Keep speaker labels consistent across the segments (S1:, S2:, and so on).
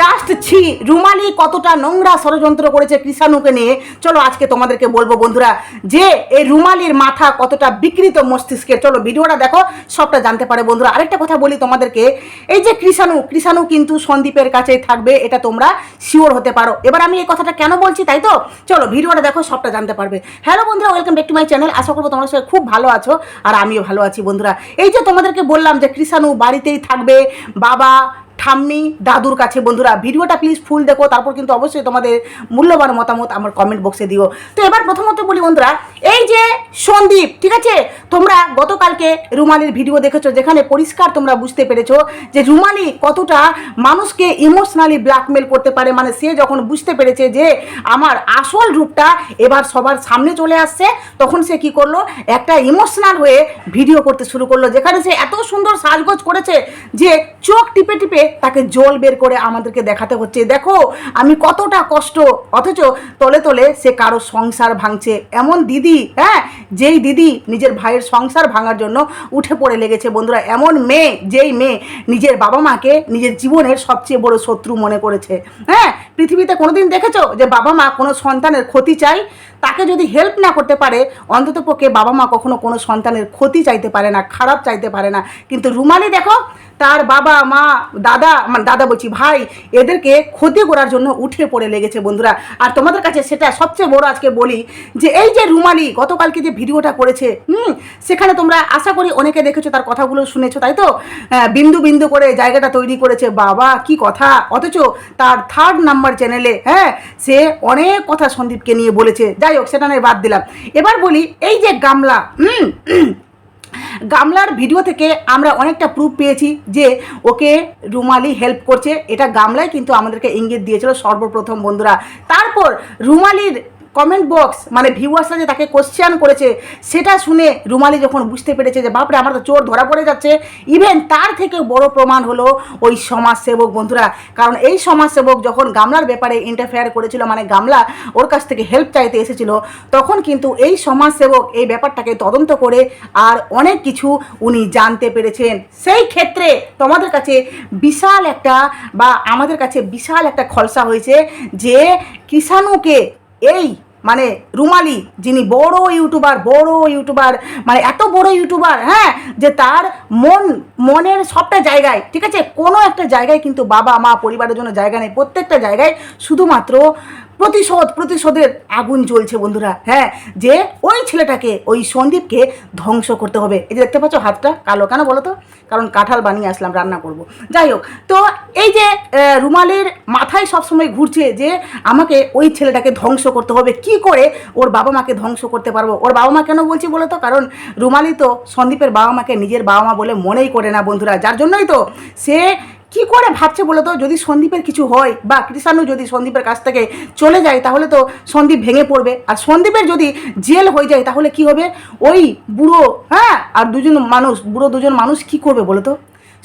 S1: Just ছি, রুমালি কতটা নোংরা ষড়যন্ত্র করেছে কৃষাণুকে নিয়ে। চলো আজকে তোমাদেরকে বলব বন্ধুরা যে এই রুমালির মাথা কতটা বিকৃত মস্তিষ্কের। চলো ভিডিওটা দেখো, সবটা জানতে পারে বন্ধুরা। আরেকটা কথা বলি তোমাদেরকে, এই যে কৃষাণু কৃষাণু কিন্তু সন্দীপের কাছেই থাকবে, এটা তোমরা শিওর হতে পারো। এবার আমি এই কথাটা কেন বলছি তাই তো? চলো ভিডিওটা দেখো, সবটা জানতে পারবে। হ্যালো বন্ধুরা welcome back to my channel আশা করব তোমার সবাই খুব ভালো আছো, আর আমিও ভালো আছি বন্ধুরা। এই যে তোমাদেরকে বললাম যে কৃষাণু বাড়িতেই থাকবে, বাবা ঠাম্মি, দাদুর কাছে। বন্ধুরা, ভিডিওটা প্লিজ ফুল দেখো, তারপর কিন্তু অবশ্যই তোমাদের মূল্যবান মতামত আমার কমেন্ট বক্সে দিও। তো এবার প্রথমত বলি বন্ধুরা, এই যে সন্দীপ, ঠিক আছে? তোমরা গতকালকে রুমালির ভিডিও দেখেছ, যেখানে পরিষ্কার তোমরা বুঝতে পেরেছ যে রুমালি কতটা মানুষকে ইমোশনালি ব্ল্যাকমেল করতে পারে। মানে সে যখন বুঝতে পেরেছে যে আমার আসল রূপটা এবার সবার সামনে চলে আসছে, তখন সে কি করল? একটা ইমোশনাল হয়ে ভিডিও করতে শুরু করল, যেখানে সে এত সুন্দর সাজগোজ করেছে যে চোখ টিপে টিপে তাকে জল বের করে আমাদেরকে দেখাতে হচ্ছে। দেখো, আমি কতটা কষ্ট, অথচ তলে তলে সে কারও সংসার ভাঙছে। এমন দিদি হ্যাঁ যেই দিদি নিজের ভাইয়ের সংসার ভাঙার জন্য উঠে পড়ে লেগেছে। বন্ধুরা, এমন মেয়ে, যেই মেয়ে নিজের বাবা মাকে নিজের জীবনের সবচেয়ে বড় শত্রু মনে করেছে। হ্যাঁ পৃথিবীতে কোনোদিন দেখেছ যে বাবা মা কোনো সন্তানের ক্ষতি চাই? তাকে যদি হেল্প না করতে পারে, অন্তত পক্ষে বাবা মা কখনো কোনো সন্তানের ক্ষতি চাইতে পারে না, খারাপ চাইতে পারে না। কিন্তু রুমালি দেখো, তার বাবা, মা, দাদা মানে দাদা বলছি ভাই এদেরকে ক্ষতি করার জন্য উঠে পড়ে লেগেছে বন্ধুরা। আর তোমাদের কাছে সেটা সবচেয়ে বড় আজকে বলি যে এই যে রুমালি গতকালকে যে ভিডিওটা করেছে হুম সেখানে তোমরা আশা করি অনেকে দেখেছ তার কথাগুলো শুনেছো তাই তো? হ্যাঁ, বিন্দু বিন্দু করে জায়গাটা তৈরি করেছে বাবা কি কথা! অথচ তার থার্ড নাম্বার চ্যানেলে হ্যাঁ সে অনেক কথা সন্দীপকে নিয়ে বলেছে। যাই হোক সেটা নয় বাদ দিলাম। এবার বলি এই যে গামলা হুম গামলার ভিডিও থেকে আমরা অনেকটা প্রুফ পেয়েছি যে ওকে রুমালি হেল্প করছে। এটা গামলায় কিন্তু আমাদেরকে ইঙ্গিত দিয়েছিল সর্বপ্রথম বন্ধুরা। তারপর রুমালির কমেন্ট বক্স মানে ভিউয়ার্সরা যে তাকে কোশ্চেন করেছে, সেটা শুনে রুমালি যখন বুঝতে পেরেছে যে, বাপরে, আমার তো চোর ধরা পড়ে যাচ্ছে। ইভেন তার থেকে বড় প্রমাণ হলো ওই সমাজসেবক বন্ধুরা। কারণ এই সমাজসেবক যখন গামলার ব্যাপারে ইন্টারফেয়ার করেছিল মানে গামলা ওর কাছ থেকে হেল্প চাইতে এসেছিল, তখন কিন্তু এই সমাজসেবক এই ব্যাপারটাকে তদন্ত করে আর অনেক কিছু উনি জানতে পেরেছেন। সেই ক্ষেত্রে তোমাদের কাছে বিশাল একটা বা আমাদের কাছে বিশাল একটা খলসা হয়েছে যে, কিষাণুকে এই মানে রুমালি, যিনি বড় ইউটিউবার বড় ইউটিউবার মানে এত বড় ইউটিউবার হ্যাঁ যে তার মন, মনের সবটা জায়গায়, ঠিক আছে? কোনো একটা জায়গায় কিন্তু বাবা, মা, পরিবারের জন্য জায়গা নেই। প্রত্যেকটা জায়গায় শুধুমাত্র প্রতিশোধ, প্রতিশোধের আগুন জ্বলছে বন্ধুরা। হ্যাঁ যে ওই ছেলেটাকে, ওই সন্দীপকে ধ্বংস করতে হবে। এই যে দেখতে পাচ্ছ হাতটা কালো কেন বলো তো? কারণ কাঁঠাল বানিয়ে আসলাম, রান্না করব। যাই হোক, তো এই যে রুমালের মাথায় সবসময় ঘুরছে যে আমাকে ওই ছেলেটাকে ধ্বংস করতে হবে, কি করে ওর বাবা মাকে ধ্বংস করতে পারব? ওর বাবা মা কেন বলছি বলো তো? কারণ রুমালি তো সন্দীপের বাবা মাকে নিজের বাবা মা বলে মনেই করে না বন্ধুরা। যার জন্যই তো সে কি করে ভাবছে বলো তো? যদি সন্দীপের কিছু হয় বা কৃষাণু যদি সন্দীপের কাছ থেকে চলে যায়, তাহলে তো সন্দীপ ভেঙে পড়বে। আর সন্দীপের যদি জেল হয়ে যায়, তাহলে কি হবে? ওই বুড়ো হ্যাঁ? আর দুজন মানুষ, বুড়ো দুজন মানুষ কি করবে বলো তো?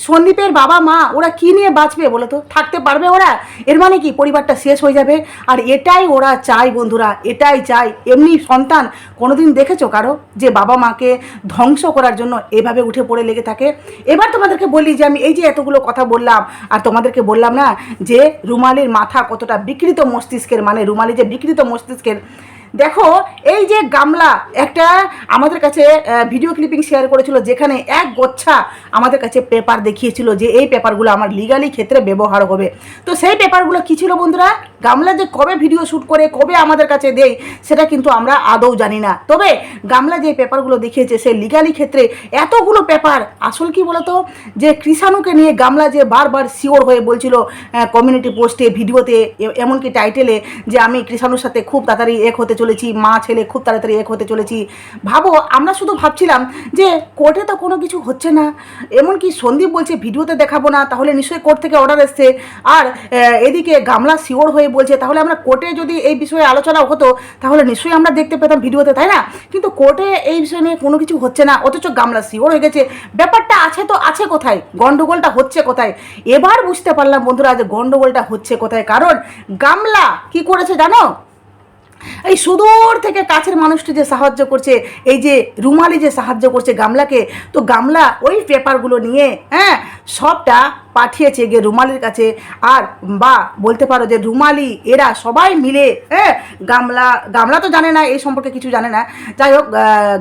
S1: সন্দীপের বাবা মা, ওরা কি নিয়ে বাঁচবে বলো তো? থাকতে পারবে ওরা? এর মানে কি? পরিবারটা শেষ হয়ে যাবে। আর এটাই ওরা চায় বন্ধুরা, এটাই চায়। এমনি সন্তান কোনোদিন দেখেছ কারও? যে বাবা মাকে ধ্বংস করার জন্য এভাবে উঠে পড়ে লেগে থাকে? এবার তোমাদেরকে বলি যে আমি এই যে এতগুলো কথা বললাম, আর তোমাদেরকে বললাম না যে রুমালির মাথা কতটা বিকৃত মস্তিষ্কের মানে রুমালি যে বিকৃত মস্তিষ্কের দেখো, এই যে গামলা, একটা আমাদের কাছে ভিডিও ক্লিপিং শেয়ার করেছিল যেখানে এক গোচ্ছা আমাদের কাছে পেপার দেখিয়েছিল যে এই পেপারগুলো আমার লিগালি ক্ষেত্রে ব্যবহার হবে। তো সেই পেপারগুলো কী ছিল বন্ধুরা? গামলা যে কবে ভিডিও শ্যুট করে, কবে আমাদের কাছে দেয়, সেটা কিন্তু আমরা আদৌ জানি না। তবে গামলা যে পেপারগুলো দেখিয়েছে সে লিগালি ক্ষেত্রে এতগুলো পেপার, আসল কি বলতো? যে কৃষাণুকে নিয়ে গামলা যে বারবার শিওর হয়ে বলছিল কমিউনিটি পোস্টে ভিডিওতে এমনকি টাইটেলে যে আমি কৃষাণুর সাথে খুব তাড়াতাড়ি এক হতে চলেছি, মা, ছেলে খুব তাড়াতাড়ি এক হতে চলেছি। ভাবো, আমরা শুধু ভাবছিলাম যে কোর্টে তো কোনো কিছু হচ্ছে না। এমনকি সন্দীপ বলছে ভিডিওতে দেখাবো না, তাহলে নিশ্চয়ই কোর্ট থেকে অর্ডার এসছে। আর এদিকে গামলা শিওর হয়ে বলছে, তাহলে আমরা কোর্টে যদি এই বিষয়ে আলোচনা হতো, তাহলে নিশ্চয়ই আমরা দেখতে পেতাম ভিডিওতে, তাই না? কিন্তু কোর্টে এই বিষয় নিয়ে কোনো কিছু হচ্ছে না, অথচ গামলা শিওর হয়ে গেছে। ব্যাপারটা আছে তো আছে কোথায়? গণ্ডগোলটা হচ্ছে কোথায়? এবার বুঝতে পারলাম বন্ধুরা যে গণ্ডগোলটা হচ্ছে কোথায়। কারণ গামলা কি করেছে জানো? এই সুদূর থেকে কাছের মানুষটি যে সাহায্য করছে, এই যে রুমালি যে সাহায্য করছে গামলাকে, তো গামলা ওই পেপারগুলো নিয়ে হ্যাঁ সবটা পাঠিয়েছে গিয়ে রুমালির কাছে। আর বা, বলতে পারো যে রুমালি, এরা সবাই মিলে হ্যাঁ গামলা গামলা তো জানে না, এই সম্পর্কে কিছু জানে না। যাই হোক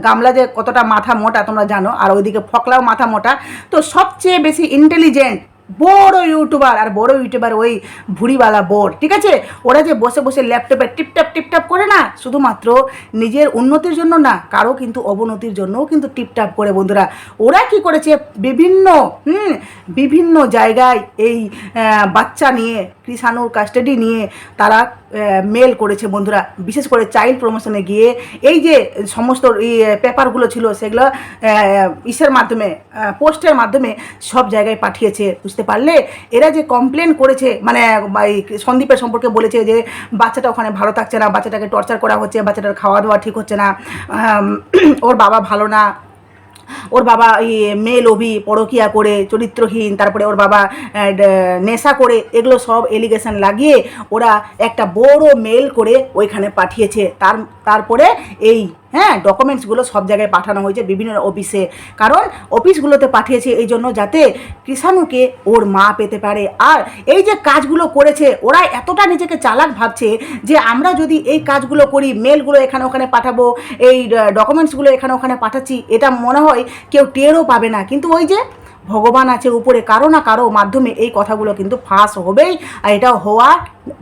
S1: গামলা যে কতটা মাথা মোটা তোমরা জানো, আর ওইদিকে ফকলাও মাথা মোটা। তো সবচেয়ে বেশি ইন্টেলিজেন্ট বড় ইউটিউবার আর বড় ইউটিউবার ওই ভুড়িওয়ালা বোর, ঠিক আছে? ওরা যে বসে বসে ল্যাপটপে টিপটাপ টিপটাপ করে না, শুধুমাত্র নিজের উন্নতির জন্য না, কারও কিন্তু অবনতির জন্যও কিন্তু টিপটাপ করে বন্ধুরা। ওরা কি করেছে? বিভিন্ন, হুম, বিভিন্ন জায়গায় এই বাচ্চা নিয়ে, কৃষাণুর কাস্টাডি নিয়ে তারা মেল করেছে বন্ধুরা, বিশেষ করে চাইল্ড প্রমোশনে গিয়ে। এই যে সমস্ত পেপারগুলো ছিল, সেগুলো ইসের মাধ্যমে পোস্টের মাধ্যমে সব জায়গায় পাঠিয়েছে, বুঝতে পারলে? এরা যে কমপ্লেন করেছে মানে সন্দীপের সম্পর্কে বলেছে যে, বাচ্চাটা ওখানে ভালো থাকছে না, বাচ্চাটাকে টর্চার করা হচ্ছে, বাচ্চাটার খাওয়া দাওয়া ঠিক হচ্ছে না ওর বাবা ভালো না ওর বাবা ইয়ে মেয়ে লোভী, পরকিয়া করে, চরিত্রহীন, তারপরে ওর বাবা নেশা করে, এগুলো সব এলিগেশন লাগিয়ে ওরা একটা বড় মেল করে ওইখানে পাঠিয়েছে। তার, তারপরে এই হ্যাঁ ডকুমেন্টসগুলো সব জায়গায় পাঠানো হয়েছে বিভিন্ন অফিসে কারণ অফিসগুলোতে পাঠিয়েছে এই জন্য যাতে কৃষাণুকে ওর মা পেতে পারে। আর এই যে কাজগুলো করেছে, ওরা এতটা নিজেকে চালাক ভাবছে যে আমরা যদি এই কাজগুলো করি মেলগুলো এখানে ওখানে পাঠাবো, এই ডকুমেন্টসগুলো এখানে ওখানে পাঠাচ্ছি, এটা মনে হয় কেউ টেরও পাবে না। কিন্তু ওই যে ভগবান আছে উপরে, কারও না কারও মাধ্যমে এই কথাগুলো কিন্তু ফাঁস হবেই, আর এটা হওয়া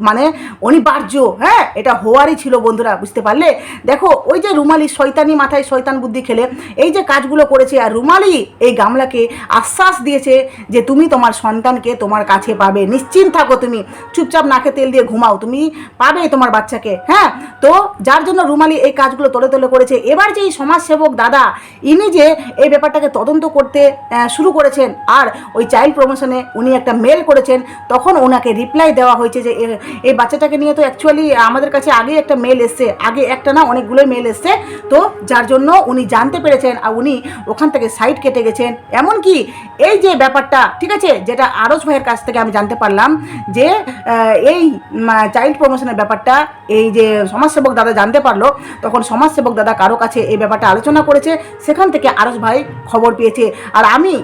S1: মানে অনিবার্য হ্যাঁ? এটা হওয়ারই ছিল বন্ধুরা, বুঝতে পারলে? দেখো, ওই যে রুমালি শয়তানি মাথায় শয়তান বুদ্ধি খেলে, এই যে কাজগুলো করেছে, আর রুমালি এই গামলাকে আশ্বাস দিয়েছে যে তুমি তোমার সন্তানকে তোমার কাছে পাবে। নিশ্চিন্ত থাকো তুমি, চুপচাপ নাকে তেল দিয়ে ঘুমাও, তুমি পাবে তোমার বাচ্চাকে হ্যাঁ? তো যার জন্য রুমালি এই কাজগুলো তলে তলে করেছে। এবার যে এই সমাজসেবক দাদা, ইনি যে এই ব্যাপারটাকে তদন্ত করতে শুরু করেছেন, আর ওই চাইল্ড প্রমোশনে উনি একটা মেল করেছেন, তখন ওনাকে রিপ্লাই দেওয়া হয়েছে যে এই বাচ্চাটাকে নিয়ে তো অ্যাকচুয়ালি আমাদের কাছে আগে একটা মেল এসছে। আগে একটা না অনেকগুলোই মেল এসছে। তো যার জন্য উনি জানতে পেরেছেন আর উনি ওখান থেকে সাইড কেটে গেছেন। এমনকি এই যে ব্যাপারটা, ঠিক আছে? যেটা আরস ভাইয়ের কাছ থেকে আমি জানতে পারলাম যে এই চাইল্ড প্রমোশনের ব্যাপারটা, এই যে সমাজসেবক দাদা জানতে পারল, তখন সমাজসেবক দাদা কারও কাছে এই ব্যাপারটা আলোচনা করেছে। সেখান থেকে আরস ভাই খবর পেয়েছে। আর আমি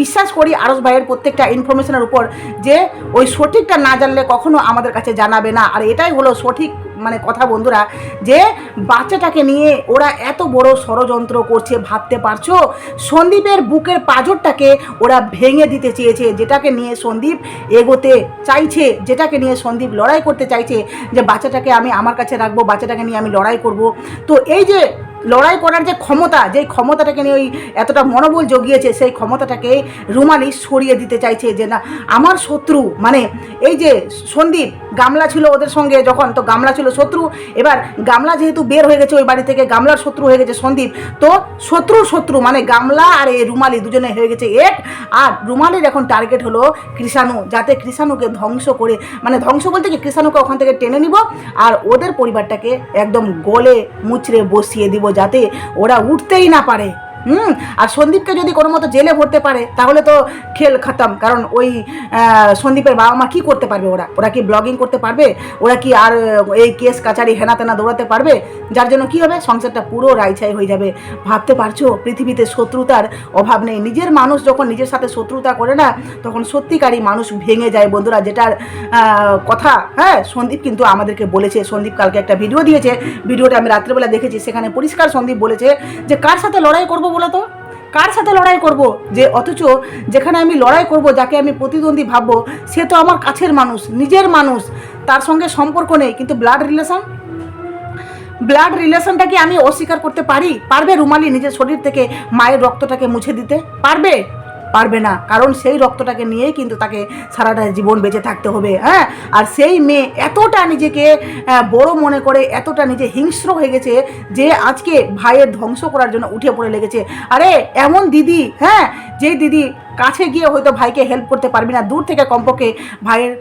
S1: বিশ্বাস করি আরস ভাইয়ের প্রত্যেকটা ইনফরমেশনের উপর যে ওই সঠিকটা না জানলে কখনো আমাদের কাছে জানাবে না। আর এটাই হলো সঠিক মানে কথা বন্ধুরা, যে বাচ্চাটাকে নিয়ে ওরা এত বড় ষড়যন্ত্র করছে, ভাবতে পারছ? সন্দীপের বুকের পাঁজরটাকে ওরা ভেঙে দিতে চেয়েছে, যেটাকে নিয়ে সন্দীপ এগোতে চাইছে, যেটাকে নিয়ে সন্দীপ লড়াই করতে চাইছে, যে বাচ্চাটাকে আমি আমার কাছে রাখব, বাচ্চাটাকে নিয়ে আমি লড়াই করব। তো এই যে লড়াই করার যে ক্ষমতা, যেই ক্ষমতাটাকে নিয়ে ওই এতটা মনোবল জগিয়েছে, সেই ক্ষমতাটাকে রুমালি সরিয়ে দিতে চাইছে যে না, আমার শত্রু মানে এই যে সন্দীপ গামলা ছিল ওদের সঙ্গে যখন, তো গামলা ছিল শত্রু। এবার গামলা যেহেতু বের হয়ে গেছে ওই বাড়ি থেকে, গামলার শত্রু হয়ে গেছে সন্দীপ। তো শত্রু শত্রু মানে গামলা আর এই রুমালি দুজনে হয়ে গেছে এক। আর রুমালির এখন টার্গেট হলো কৃষাণু, যাতে কৃষাণুকে ধ্বংস করে মানে ধ্বংস বলতে কি, কৃষাণুকে ওখান থেকে টেনে নিব আর ওদের পরিবারটাকে একদম গলে মুচড়ে বসিয়ে দিব, যাতে ওরা উঠতেই না পারে। হুম, আর সন্দীপকে যদি কোনো মতো জেলে ভরতে পারে, তাহলে তো খেল খতম। কারণ ওই সন্দীপের বাবা মা কী করতে পারবে ওরা? ওরা কি ব্লগিং করতে পারবে? ওরা কি আর এই কেস কাচারি হেনা তেনা দৌড়াতে পারবে? যার জন্য কি হবে? সংসারটা পুরো রাইছাই হয়ে যাবে। ভাবতে পারছ? পৃথিবীতে শত্রুতার অভাব নেই। নিজের মানুষ যখন নিজের সাথে শত্রুতা করে না, তখন সত্যিকারই মানুষ ভেঙে যায়। বন্ধুরা, যেটার কথা হ্যাঁ সন্দীপ কিন্তু আমাদেরকে বলেছে। সন্দীপ কালকে একটা ভিডিও দিয়েছে। ভিডিওটা আমি রাত্রেবেলা দেখেছি। সেখানে পরিষ্কার সন্দীপ বলেছে যে, কার সাথে লড়াই করব বলো তো কার সাথে লড়াই করব? যে অথচ যেখানে আমি লড়াই করব, যাকে আমি প্রতিদ্বন্দ্বী ভাববো, সে তো আমার কাছের মানুষ, নিজের মানুষ। তার সঙ্গে সম্পর্ক নেই, কিন্তু ব্লাড রিলেশন ব্লাড রিলেশনটাকে আমি অস্বীকার করতে পারি? পারবে রুমালি নিজের শরীর থেকে মায়ের রক্তটাকে মুছে দিতে? পারবে? পারবে না। কারণ সেই রক্তটাকে নিয়েই কিন্তু তাকে সারাটা জীবন বেঁচে থাকতে হবে হ্যাঁ? আর সেই মেয়ে এতটা নিজেকে বড় মনে করে, এতটা নিজে হিংস্র হয়ে গেছে যে আজকে ভাইয়ের ধ্বংস করার জন্য উঠে পড়ে লেগেছে। আরে, এমন দিদি হ্যাঁ? যে দিদি কাছে গিয়ে হয়তো ভাইকে হেল্প করতে পারবি না। দূর থেকে কমপক্ষে ভাইয়ের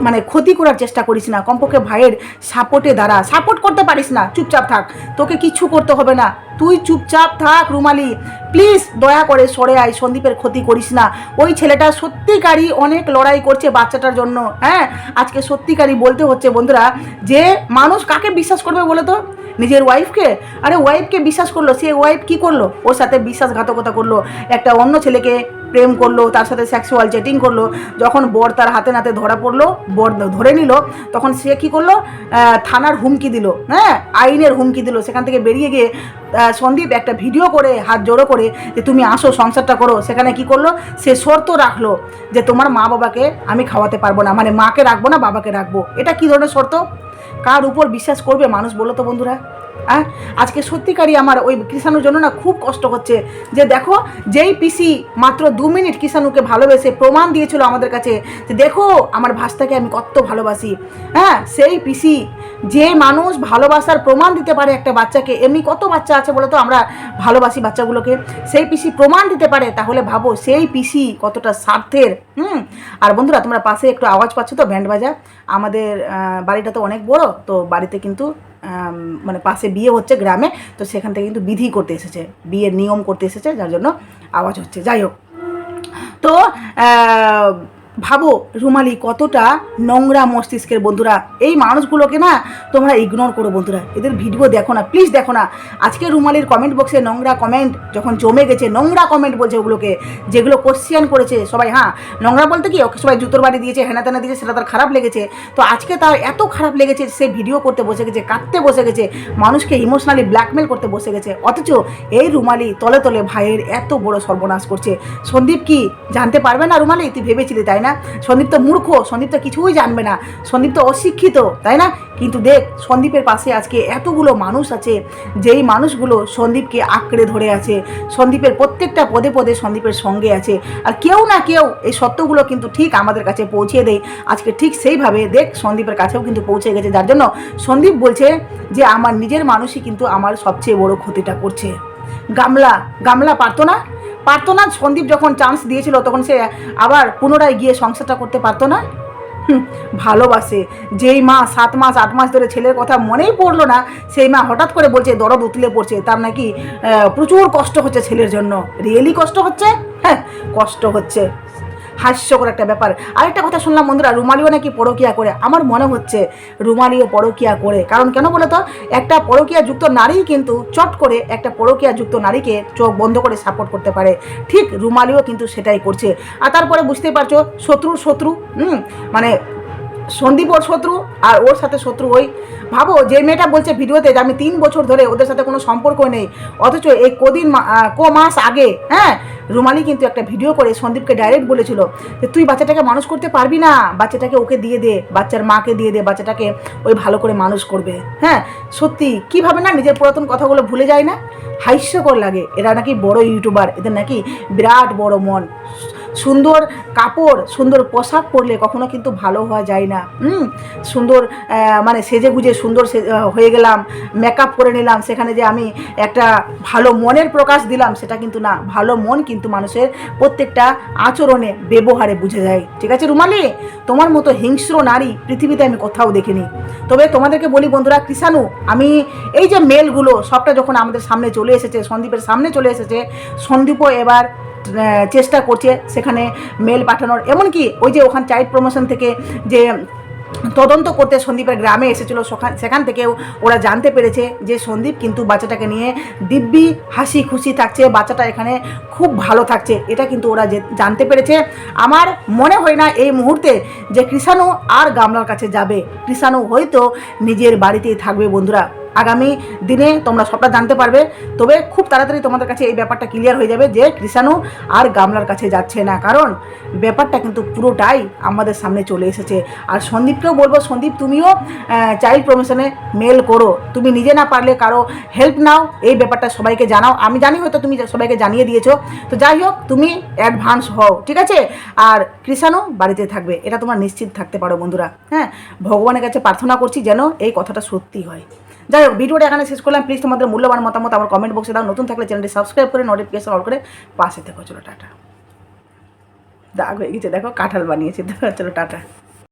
S1: মানে ক্ষতি করার চেষ্টা করিস না। কমপক্ষে ভাইয়ের সাপোর্টে দাঁড়া। সাপোর্ট করতে পারিস না। চুপচাপ থাক। তোকে কিচ্ছু করতে হবে না। তুই চুপচাপ থাক রুমালি। প্লিজ দয়া করে সরে আয়, সন্দীপের ক্ষতি করিস না। ওই ছেলেটা সত্যিকারই অনেক লড়াই করছে বাচ্চাটার জন্য হ্যাঁ? আজকে সত্যিকারই বলতে হচ্ছে, বন্ধুরা, যে মানুষ কাকে বিশ্বাস করবে বলে তো? নিজের ওয়াইফকে আরে ওয়াইফকে বিশ্বাস করল, সে ওয়াইফ কি করল? ওর সাথে বিশ্বাসঘাতকতা করল, একটা অন্য ছেলেকে প্রেম করল, তার সাথে সেক্সুয়াল চেটিং করল, যখন বর তার হাতে নাতে ধরা পড়ল, বর ধরে নিল, তখন সে কি করল? থানার হুমকি দিল হ্যাঁ? আইনের হুমকি দিল, সেখান থেকে বেরিয়ে গিয়ে সন্দীপ একটা ভিডিও করে, হাত জোড়ো করে যে তুমি আসো, সংসারটা করো। সেখানে কি করল? সে শর্ত রাখল যে তোমার মা বাবাকে আমি খাওয়াতে পারব না। মানে মাকে রাখব না, বাবাকে রাখব। এটা কি ধরনের শর্ত? কার উপর বিশ্বাস করবে মানুষ বলো তো বন্ধুরা? হ্যাঁ আজকে সত্যিকারই আমার ওই কিষাণুর জন্য না খুব কষ্ট হচ্ছে। যে দেখো, যেই পিসি মাত্র দু মিনিট কিষাণুকে ভালোবেসে প্রমাণ দিয়েছিল আমাদের কাছে, যে দেখো, আমার ভাষাকে আমি কত ভালোবাসি। হ্যাঁ সেই পিসি যে মানুষ ভালোবাসার প্রমাণ দিতে পারে একটা বাচ্চাকে, এমনি কত বাচ্চা আছে বলো তো, আমরা ভালোবাসি বাচ্চাগুলোকে। সেই পিসি প্রমাণ দিতে পারে, তাহলে ভাবো সেই পিসি কতটা স্বার্থের। হুম, আর বন্ধুরা, তোমরা পাশে একটু আওয়াজ পাচ্ছ তো, ব্যান্ড বাজা। আমাদের বাড়িটা তো অনেক বড়, তো বাড়িতে কিন্তু মানে পাশে বিয়ে হচ্ছে গ্রামে, তো সেখান থেকে কিন্তু বিধি করতে এসেছে, বিয়ের নিয়ম করতে এসেছে, যার জন্য আওয়াজ হচ্ছে। যাই হোক, তো ভাবো রুমালি কতটা নোংরা মস্তিষ্কের বন্ধুরা। এই মানুষগুলোকে না তোমরা ইগনোর করো বন্ধুরা। এদের ভিডিও দেখো না প্লিজ দেখো না। আজকে রুমালির কমেন্ট বক্সে নোংরা কমেন্ট যখন জমে গেছে, নোংরা কমেন্ট বলছে ওগুলোকে, যেগুলো কোশ্চিয়ান করেছে সবাই হ্যাঁ নোংরা বলতে কি, ওকে সবাই জুতোর বাড়ি দিয়েছে হেনা তেনা দিয়েছে, সেটা তার খারাপ লেগেছে। তো আজকে তার এত খারাপ লেগেছে, সে ভিডিও করতে বসে গেছে, কাঁদতে বসে গেছে, মানুষকে ইমোশনালি ব্ল্যাকমেল করতে বসে গেছে। অথচ এই রুমালি তলে তলে ভাইয়ের এত বড় সর্বনাশ করছে। সন্দীপ কি, জানতে পারবে না রুমালি? তুই ভেবেছিলি, তাই না? সন্দীপ তো মূর্খ, সন্দীপ তো কিছুই জানবে না। সন্দীপ তো অশিক্ষিত, তাই না? কিন্তু দেখ, সন্দীপের পাশে আজকে এতগুলো মানুষ আছে, যেই মানুষগুলো সন্দীপকে আঁকড়ে ধরে আছে। সন্দীপের প্রত্যেকটা পদে পদে সন্দীপের সঙ্গে আছে। আর কেউ না কেউ এই সত্যগুলো কিন্তু ঠিক আমাদের কাছে পৌঁছে দেয়। আজকে ঠিক সেইভাবে দেখ, সন্দীপের কাছেও কিন্তু পৌঁছে গেছে। যার জন্য সন্দীপ বলছে যে, আমার নিজের মানুষই কিন্তু আমার সবচেয়ে বড় ক্ষতিটা করছে। গামলা গামলা পারতো না? পারতো না? সন্দীপ যখন চান্স দিয়েছিল, তখন সে আবার পুনরায় গিয়ে সংসারটা করতে পারতো না? ভালোবাসে। যেই মা সাত মাস, আট মাস ধরে ছেলের কথা মনেই পড়ল না, সেই মা হঠাৎ করে বলছে, দরদ উতলে পড়ছে। তার নাকি প্রচুর কষ্ট হচ্ছে ছেলের জন্য। রিয়েলি কষ্ট হচ্ছে? হ্যাঁ কষ্ট হচ্ছে। হাস্যকর একটা ব্যাপার। আরেকটা কথা শুনলাম বন্ধুরা, রুমালিও নাকি পরকিয়া করে? আমার মনে হচ্ছে রুমালিও পরকিয়া করে। কারণ কেন বলো তো, একটা পরকিয়া যুক্ত নারী কিন্তু চট করে একটা পরকিয়া যুক্ত নারীকে চোখ বন্ধ করে সাপোর্ট করতে পারে। ঠিক রুমালিও কিন্তু সেটাই করছে। আর তারপরে বুঝতেই পারছ, শত্রুর শত্রু, হুম? মানে সন্দীপ ওর শত্রু আর ওর সাথে শত্রু ওই ভাবো, যে মেয়েটা বলছে ভিডিওতে যে আমি তিন বছর ধরে ওদের সাথে কোনো সম্পর্ক নেই, অথচ এই কদিন ক মাস আগে হ্যাঁ রুমালি কিন্তু একটা ভিডিও করে সন্দীপকে ডাইরেক্ট বলেছিল যে তুই বাচ্চাটাকে মানুষ করতে পারবি না, বাচ্চাটাকে ওকে দিয়ে দে, বাচ্চার মাকে দিয়ে দে, বাচ্চাটাকে ওই ভালো করে মানুষ করবে হ্যাঁ। সত্যি, কীভাবে না নিজের পুরাতন কথাগুলো ভুলে যায় না? হাস্যকর লাগে, এরা নাকি বড় ইউটিউবার, এদের নাকি বিরাট বড় মন। সুন্দর কাপড়, সুন্দর পোশাক পরলে কখনো কিন্তু ভালো হওয়া যায় না। হুম? সুন্দর মানে সেজে গুজে সুন্দর হয়ে গেলাম মেকআপ করে নিলাম, সেখানে যে আমি একটা ভালো মনের প্রকাশ দিলাম, সেটা কিন্তু না। ভালো মন কিন্তু মানুষের প্রত্যেকটা আচরণে, ব্যবহারে বুঝে যায়। ঠিক আছে, রুমালি? তোমার মতো হিংস্র নারী পৃথিবীতে আমি কোথাও দেখিনি। তবে তোমাদেরকে বলি বন্ধুরা, কৃষাণু, আমি এই যে মেলগুলো, সবটা যখন আমাদের সামনে চলে এসেছে, সন্দীপের সামনে চলে এসেছে, সন্দীপও এবার চেষ্টা করছে সেখানে মেল পাঠানোর। এমনকি ওই যে ওখান চাইল্ড প্রমোশন থেকে যে তদন্ত করতে সন্দীপের গ্রামে এসেছিল সেখান থেকেও ওরা জানতে পেরেছে যে সন্দীপ কিন্তু বাচ্চাটাকে নিয়ে দিব্যি হাসি খুশি থাকছে, বাচ্চাটা এখানে খুব ভালো থাকছে, এটা কিন্তু ওরা জানতে পেরেছে। আমার মনে হয় না এই মুহূর্তে যে কৃষাণু আর গামলার কাছে যাবে। কৃষাণু হয়তো নিজের বাড়িতেই থাকবে বন্ধুরা। আগামী দিনে তোমরা সবটা জানতে পারবে। তবে খুব তাড়াতাড়ি তোমাদের কাছে এই ব্যাপারটা ক্লিয়ার হয়ে যাবে যে কৃষাণু আর গামলার কাছে যাচ্ছে না। কারণ ব্যাপারটা কিন্তু পুরোটাই আমাদের সামনে চলে এসেছে। আর সন্দীপকেও বলব, সন্দীপ, তুমিও চাইল্ড প্রমোশনে মেল করো। তুমি নিজে না পারলে কারও হেল্প নাও, এই ব্যাপারটা সবাইকে জানাও। আমি জানি হয়তো তুমি সবাইকে জানিয়ে দিয়েছ। তো যাই হোক, তুমি অ্যাডভান্স হও, ঠিক আছে? আর কৃষাণু বাড়িতে থাকবে, এটা তোমার নিশ্চিত থাকতে পারো বন্ধুরা। হ্যাঁ ভগবানের কাছে প্রার্থনা করছি যেন এই কথাটা সত্যি হয়। যাই হোক, ভিডিওটা এখানে শেষ করলাম। প্লিজ তোমাদের মূল্যবান মতামত আমার কমেন্ট বক্সে দাও। নতুন থাকলে চ্যানেলটি সাবস্ক্রাইব করে নোটিফিকেশন অল করে পাশে থেকো। চলো টাটা। দাগ হয়ে গেছে, দেখো, কাঁঠাল বানিয়েছে। চলো টাটা।